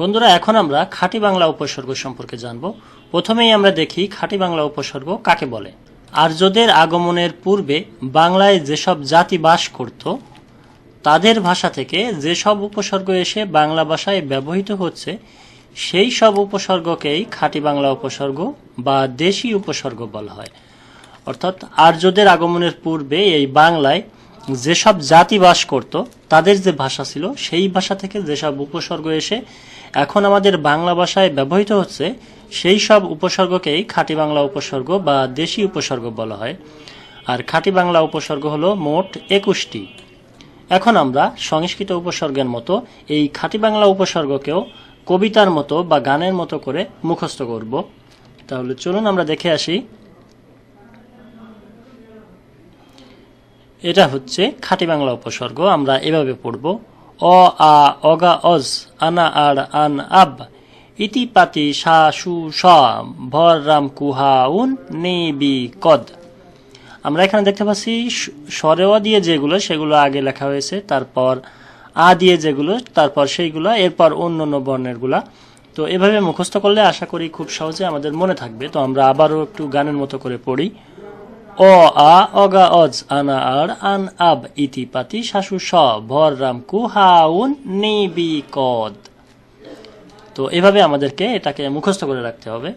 বন্ধুরা, এখন আমরা খাঁটি বাংলা উপসর্গ সম্পর্কে জানব। প্রথমেই আমরা দেখি খাঁটি বাংলা উপসর্গ কাকে বলে। আর্যদের আগমনের পূর্বে বাংলায় যেসব জাতি বাস করত, তাদের ভাষা থেকে যেসব উপসর্গ এসে বাংলা ভাষায় ব্যবহৃত হচ্ছে, সেই সব উপসর্গকেই খাঁটি বাংলা উপসর্গ বা দেশি উপসর্গ বলা হয়। অর্থাৎ আর্যদের আগমনের পূর্বে এই বাংলায় যেসব জাতি বাস করত, তাদের যে ভাষা ছিল, সেই ভাষা থেকে যেসব উপসর্গ এসে এখন আমাদের বাংলা ভাষায় ব্যবহৃত হচ্ছে, সেই সব উপসর্গকেই খাঁটি বাংলা উপসর্গ বা দেশি উপসর্গ বলা হয়। আর খাঁটি বাংলা উপসর্গ হলো মোট একুশটি। এখন আমরা সংস্কৃত উপসর্গের মতো এই খাঁটি বাংলা উপসর্গকেও কবিতার মতো বা গানের মতো করে মুখস্থ করব। তাহলে চলুন আমরা দেখে আসি এটা হচ্ছে খাঁটি বাংলা উপসর্গ, আমরা এভাবে পড়ব। অ, আ, অগা, অজ, আনা আর আন, আব ইতি পাতি সা, সু, স, ভর, রাম কুহা উন, নে, বি, কদ। আমরা এখানে দেখতে পাচ্ছি স্বরেওয়া দিয়ে যেগুলো, সেগুলো আগে লেখা হয়েছে, তারপর আ দিয়ে যেগুলো, তারপর সেইগুলো, এরপর অন্য অন্য বর্ণেরগুলা তো এভাবে মুখস্থ করলে আশা করি খুব সহজে আমাদের মনে থাকবে। তো আমরা আবারও একটু গানের মতো করে পড়ি। অ আ অগা অজ আনা আর আন আব ইতিপাতি শাশু স ভর রাম কুহাউন নিবি কদ তো এভাবে আমাদেরকে এটাকে মুখস্থ করে রাখতে হবে।